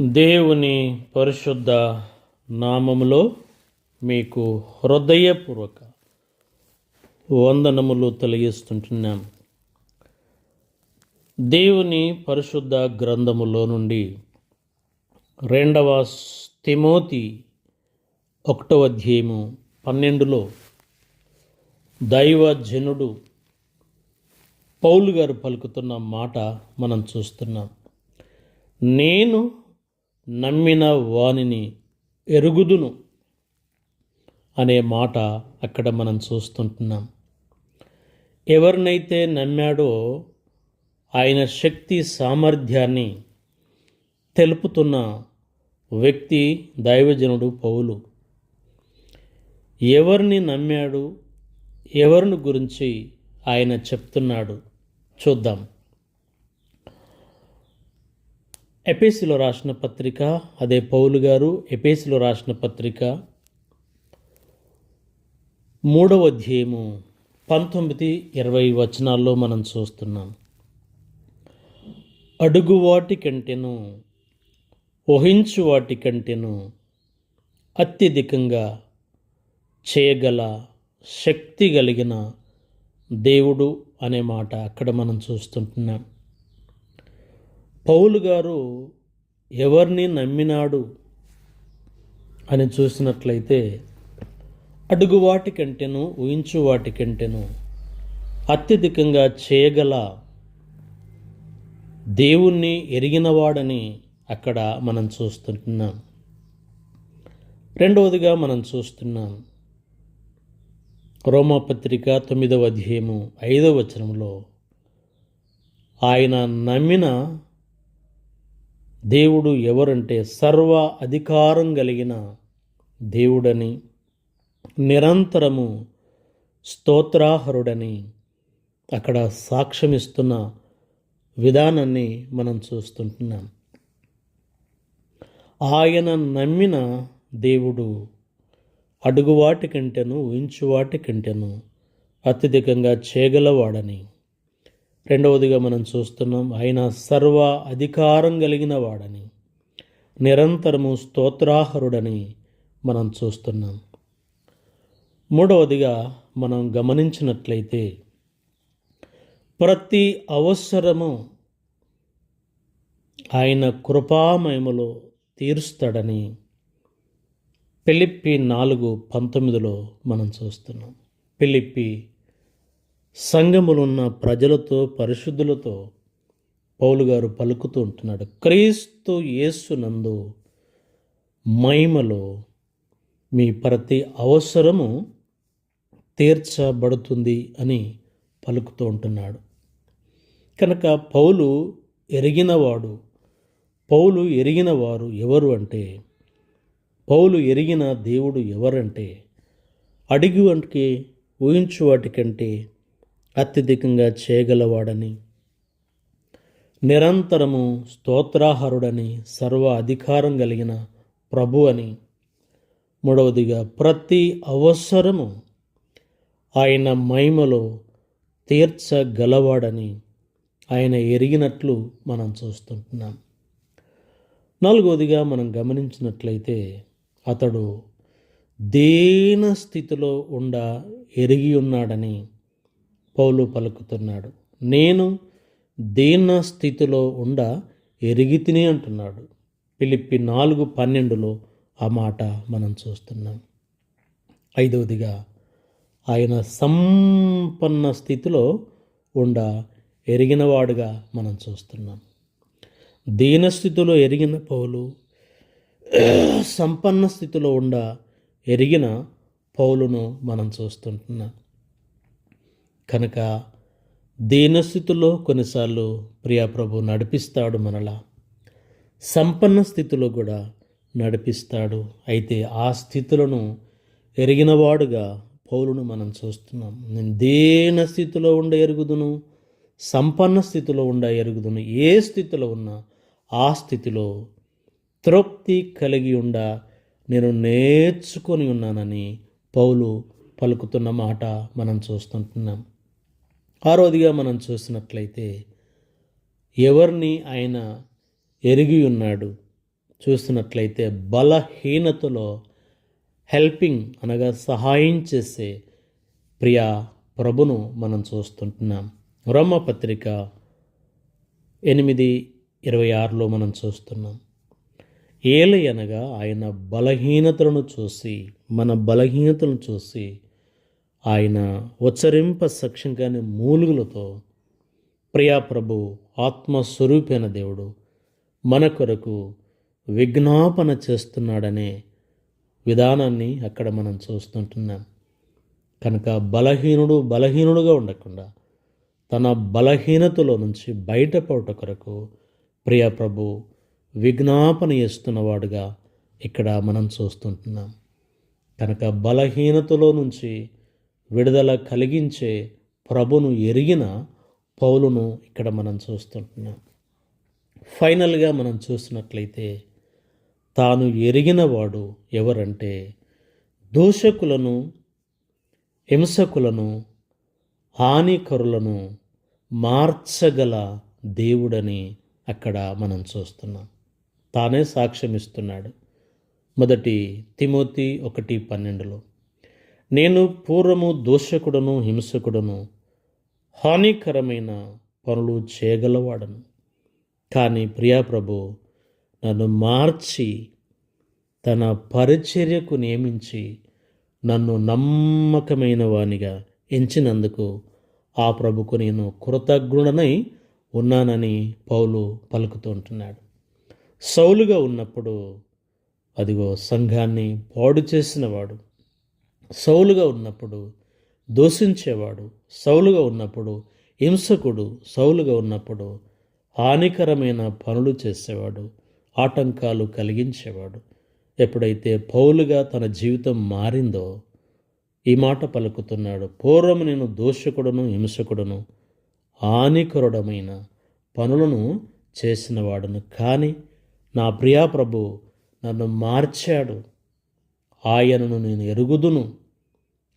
దేవుని పరిశుద్ధ నామములో మీకు హృదయపూర్వక వందనములు తెలియస్తుంటున్నాం దేవుని పరిశుద్ధ గ్రంథములో నుండి రెండవ తిమోతి ఒకటవ అధ్యాయము పన్నెండులో దైవజనుడు పౌలు గారు పలుకుతున్న మాట మనం చూస్తున్నాం. నేను నమ్మిన వానిని ఎరుగుదును అనే మాట అక్కడ మనం చూస్తుంటున్నాం. ఎవరినైతే నమ్మాడో ఆయన శక్తి సామర్థ్యాన్ని తెలుపుతున్న వ్యక్తి దైవజనుడు పౌలు. ఎవరిని నమ్మాడు? ఎవరిని గురించి ఆయన చెప్తున్నాడు? చూద్దాం. ఎపేసిలో రాసిన పత్రిక అదే పౌలు గారు ఎపేసిలో రాసిన పత్రిక. మూడవ అధ్యాయము పంతొమ్మిది ఇరవై వచనాల్లో మనం చూస్తున్నాం. అడుగు వాటి కంటేను ఊహించు వాటి కంటేను అత్యధికంగా చేయగల శక్తి కలిగిన దేవుడు అనే మాట అక్కడ మనం చూస్తుంటున్నాం. పౌలు గారు ఎవరిని నమ్మినాడు అని చూసినట్లయితే అడుగు వాటికంటేను ఊహించు వాటికంటేను అత్యధికంగా చేయగల దేవుణ్ణి ఎరిగినవాడని అక్కడ మనం చూస్తున్నాం రెండవదిగా మనం చూస్తున్నాం. రోమపత్రిక తొమ్మిదవ అధ్యాయము ఐదవ వచనంలో ఆయన నమ్మిన దేవుడు ఎవరంటే సర్వ అధికారం కలిగిన దేవుడని నిరంతరము స్తోత్రాహరుడని అక్కడ సాక్ష్యమిస్తున్న విధానాన్ని మనం చూస్తుంటున్నాం. ఆయన నమ్మిన దేవుడు అడుగువాటి కంటేను ఊహించువాటి కంటేను అత్యధికంగా చేయగలవాడని రెండవదిగా మనం చూస్తున్నాం ఆయన సర్వ అధికారం కలిగిన వాడని నిరంతరము స్తోత్రాహరుడని మనం చూస్తున్నాం. మూడవదిగా మనం గమనించినట్లయితే ప్రతి అవసరము ఆయన కృపామయములో తీరుస్తాడని పిలిప్పి నాలుగు పంతొమ్మిదిలో మనం చూస్తున్నాం. పిలిప్పి సంఘములున్న ప్రజలతో పరిశుద్ధులతో పౌలు గారు పలుకుతూ ఉంటున్నాడు. క్రీస్తు యేసునందు మహిమలో మీ ప్రతి అవసరము తీర్చబడుతుంది అని పలుకుతూ ఉంటున్నాడు. కనుక పౌలు ఎరిగినవాడు పౌలు ఎరిగిన వారు ఎవరు అంటే పౌలు ఎరిగిన దేవుడు ఎవరంటే అడిగి వంటికి ఊహించు వాటికంటే అత్యధికంగా చేయగలవాడని నిరంతరము స్తోత్రాహరుడని సర్వ అధికారం కలిగిన ప్రభు అని. మూడవదిగా ప్రతి అవసరము ఆయన మహిమలో తీర్చగలవాడని ఆయన ఎరిగినట్లు మనం చూస్తుంటున్నాం. నాలుగవదిగా మనం గమనించినట్లయితే అతడు దేన స్థితిలో ఉండ ఎరిగి ఉన్నాడని పౌలు పలుకుతున్నాడు. నేను దీన స్థితిలో ఉండ ఎరిగి తిని అంటున్నాడు. పిలిపి నాలుగు పన్నెండులో ఆ మాట మనం చూస్తున్నాం. ఐదవదిగా ఆయన సంపన్న స్థితిలో ఉండ ఎరిగినవాడుగా మనం చూస్తున్నాం. దీనస్థితిలో ఎరిగిన పౌలు సంపన్న స్థితిలో ఉండ ఎరిగిన పౌలును మనం చూస్తుంటున్నాం. కనుక దీనస్థితిలో కొన్నిసార్లు ప్రియాప్రభు నడిపిస్తాడు మనలా. సంపన్న స్థితిలో కూడా నడిపిస్తాడు. అయితే ఆ స్థితులను ఎరిగినవాడుగా పౌలును మనం చూస్తున్నాం. నేను దేన స్థితిలో ఉండ ఎరుగుదును సంపన్న స్థితిలో ఉండ ఎరుగుదును ఏ స్థితిలో ఉన్నా ఆ స్థితిలో తృప్తి కలిగి ఉండ నేను నేర్చుకొని ఉన్నానని పౌలు పలుకుతున్న మాట మనం చూస్తుంటున్నాం. ఆరోదిగా మనం చూసినట్లయితే ఎవరిని ఆయన ఎరిగి ఉన్నాడు చూసినట్లయితే బలహీనతలో హెల్పింగ్ అనగా సహాయం చేసే ప్రియా ప్రభును మనం చూస్తుంటున్నాం. రోమ పత్రిక ఎనిమిది ఇరవై ఆరులో మనం చూస్తున్నాం. ఏలి అనగా ఆయన బలహీనతలను చూసి మన బలహీనతలను చూసి ఆయన ఉచ్చరింప సఖ్యంగానే మూలుగులతో ప్రియాప్రభు ఆత్మస్వరూపైన దేవుడు మన కొరకు విజ్ఞాపన చేస్తున్నాడనే విధానాన్ని అక్కడ మనం చూస్తుంటున్నాం. కనుక బలహీనుడు బలహీనుడుగా ఉండకుండా తన బలహీనతలో నుంచి బయటపడట కొరకు ప్రియ ప్రభు విజ్ఞాపన చేస్తున్నవాడుగా ఇక్కడ మనం చూస్తుంటున్నాం. కనుక బలహీనతలో నుంచి విడుదల కలిగించే ప్రభును ఎరిగిన పౌలును ఇక్కడ మనం చూస్తుంటున్నాం. ఫైనల్గా మనం చూసినట్లయితే తాను ఎరిగినవాడు ఎవరంటే దూషకులను హింసకులను హానికరులను మార్చగల దేవుడని అక్కడ మనం చూస్తున్నాం. తానే సాక్ష్యమిస్తున్నాడు. మొదటి తిమోతి ఒకటి పన్నెండులో నేను పూర్వము దోషకుడను హింసకుడను హానికరమైన పనులు చేయగలవాడను. కానీ ప్రియాప్రభు నన్ను మార్చి తన పరిచర్యకు నియమించి నన్ను నమ్మకమైన వానిగా ఎంచినందుకు ఆ ప్రభుకు నేను కృతజ్ఞుడనై ఉన్నానని పౌలు పలుకుతుంటున్నాడు సౌలుగా ఉన్నప్పుడు అదిగో సంఘాన్ని పాడు చేసినవాడు సౌలుగా ఉన్నప్పుడు దూషించేవాడు సౌలుగా ఉన్నప్పుడు హింసకుడు సౌలుగా ఉన్నప్పుడు హానికరమైన పనులు చేసేవాడు ఆటంకాలు కలిగించేవాడు. ఎప్పుడైతే పౌలుగా తన జీవితం మారిందో ఈ మాట పలుకుతున్నాడు పూర్వం నేను దోషకుడును హింసకుడును హానికరుడమైన పనులను చేసినవాడును. కానీ నా ప్రియా ప్రభు నన్ను మార్చాడు. ఆయనను నేను ఎరుగుదును.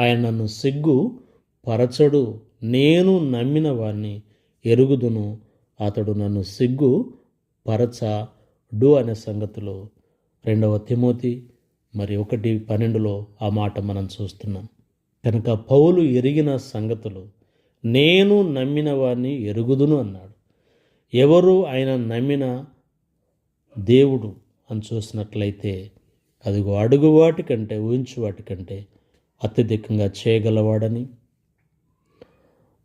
ఆయన నన్ను సిగ్గు పరచడు నేను నమ్మిన వాణ్ణి ఎరుగుదును. అతడు నన్ను సిగ్గు పరచడు అనే సంగతులు రెండవ తిమోతి మరి ఒకటి పన్నెండులో ఆ మాట మనం చూస్తున్నాం. కనుక పౌలు ఎరిగిన సంగతులు నేను నమ్మిన వారిని ఎరుగుదును అన్నాడు. ఎవరు ఆయన నమ్మిన దేవుడు అని చూసినట్లయితే అదిగో అడుగు వాటికంటే ఊహించు వాటికంటే అత్యధికంగా చేయగలవాడని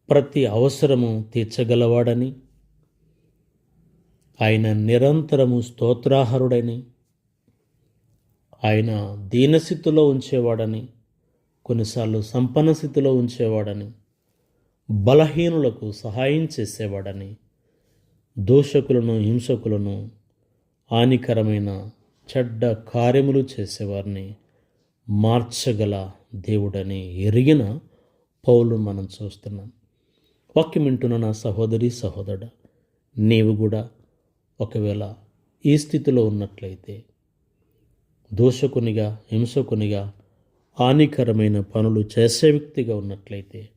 ప్రతి అవసరము తీర్చగలవాడని ఆయన నిరంతరము స్తోత్రాహరుడని ఆయన దీనస్థితిలో ఉంచేవాడని కొన్నిసార్లు సంపన్న స్థితిలో ఉంచేవాడని బలహీనులకు సహాయం చేసేవాడని దోషకులను హింసకులను హానికరమైన చెడ్డ కార్యములు చేసేవారిని మార్చగల దేవుడని ఎరిగిన పౌలు మనం చూస్తున్నాం. వాక్యం వింటున్న నా సహోదరి సహోదరు నీవు కూడా ఒకవేళ ఈ స్థితిలో ఉన్నట్లయితే దోషకునిగా హింసకునిగా హానికరమైన పనులు చేసే వ్యక్తిగా ఉన్నట్లయితే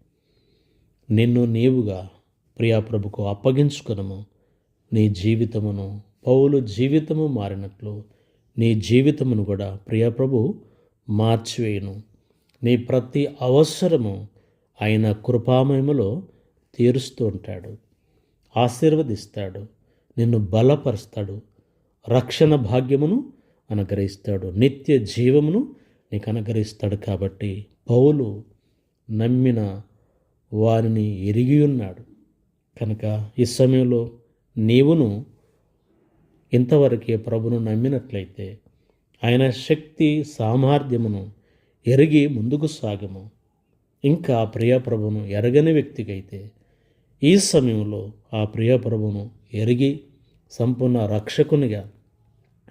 నిన్ను నీవుగా ప్రియాప్రభుకు అప్పగించుకునము. నీ జీవితమును పౌలు జీవితము మారినట్లు నీ జీవితమును కూడా ప్రియాప్రభు మార్చివేయును. నీ ప్రతి అవసరము ఆయన కృపామయములో తీరుస్తూ ఉంటాడు. ఆశీర్వదిస్తాడు. నిన్ను బలపరుస్తాడు. రక్షణ భాగ్యమును అనుగ్రహిస్తాడు. నిత్య జీవమును నీకు అనుగ్రహిస్తాడు కాబట్టి పౌలు నమ్మిన వారిని ఎరిగి ఉన్నాడు. కనుక ఈ సమయంలో నీవును ఇంతవరకే ప్రభును నమ్మినట్లయితే ఆయన శక్తి సామర్థ్యమును ఎరిగి ముందుకు సాగము. ఇంకా ప్రియప్రభును ఎరగని వ్యక్తికైతే ఈ సమయంలో ఆ ప్రియప్రభును ఎరిగి సంపూర్ణ రక్షకునిగా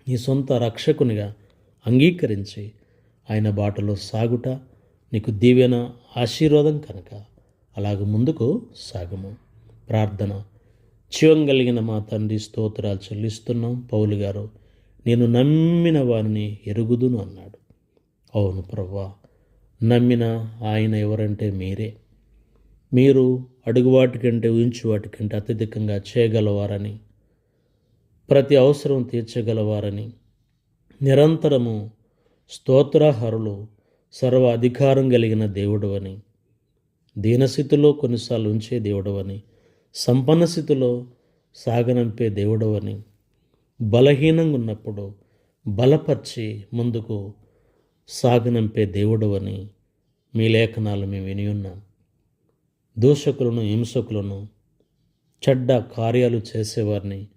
నీ సొంత రక్షకునిగా అంగీకరించి ఆయన బాటలో సాగుట నీకు దీవెన ఆశీర్వాదం కనుక అలాగ ముందుకు సాగము. ప్రార్థన. జీవం కలిగిన మా తండ్రి స్తోత్రాలు చెల్లిస్తున్నాం. పౌలు గారు నేను నమ్మిన వారిని ఎరుగుదును అన్నాడు. అవును ప్రభా. నమ్మిన ఆయన ఎవరంటే మీరే. మీరు అడుగు వాటికంటే ఊహించు వాటికంటే అత్యధికంగా చేయగలవారని ప్రతి అవసరం తీర్చగలవారని నిరంతరము స్తోత్రహరులు సర్వ అధికారం కలిగిన దేవుడు అని దీనస్థితిలో కొన్నిసార్లు ఉంచే దేవుడు అని సంపన్న స్థితిలో సాగనంపే దేవుడు అని బలహీనంగా ఉన్నప్పుడు బలపరిచి ముందుకు సాగనంపే దేవుడవని మీ లేఖనాలు మేము విని ఉన్నాం. దూషకులను హింసకులను చెడ్డ కార్యాలు చేసేవారిని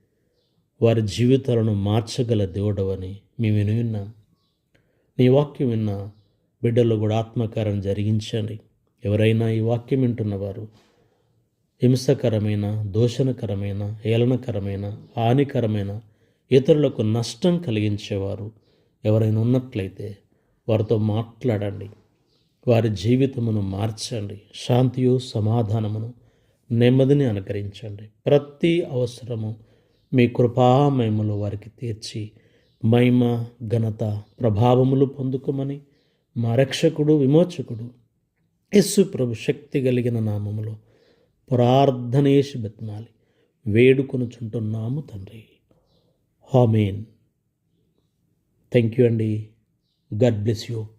వారి జీవితాలను మార్చగల దేవుడవని మేము విని ఉన్నాం. నీ వాక్యం విన్న బిడ్డలు కూడా ఆత్మకారం జరిగించండి. ఎవరైనా ఈ వాక్యం వింటున్నవారు హింసకరమైన దోషణకరమైన ఏలనకరమైన హానికరమైన ఇతరులకు నష్టం కలిగించేవారు ఎవరైనా ఉన్నట్లయితే వారితో మాట్లాడండి. వారి జీవితమును మార్చండి. శాంతియు సమాధానమును నెమ్మదిని అనుకరించండి. ప్రతి అవసరము మీ కృపామయములు వారికి తీర్చి మహిమ ఘనత ప్రభావములు పొందుకోమని మా రక్షకుడు విమోచకుడు యస్సు ప్రభు శక్తి కలిగిన నామములో ప్రార్థనేసి బెత్నాలి వేడుకొనుచుంటున్నాము తండ్రి. హామేన్ థ్యాంక్ యూ అండి. God bless you.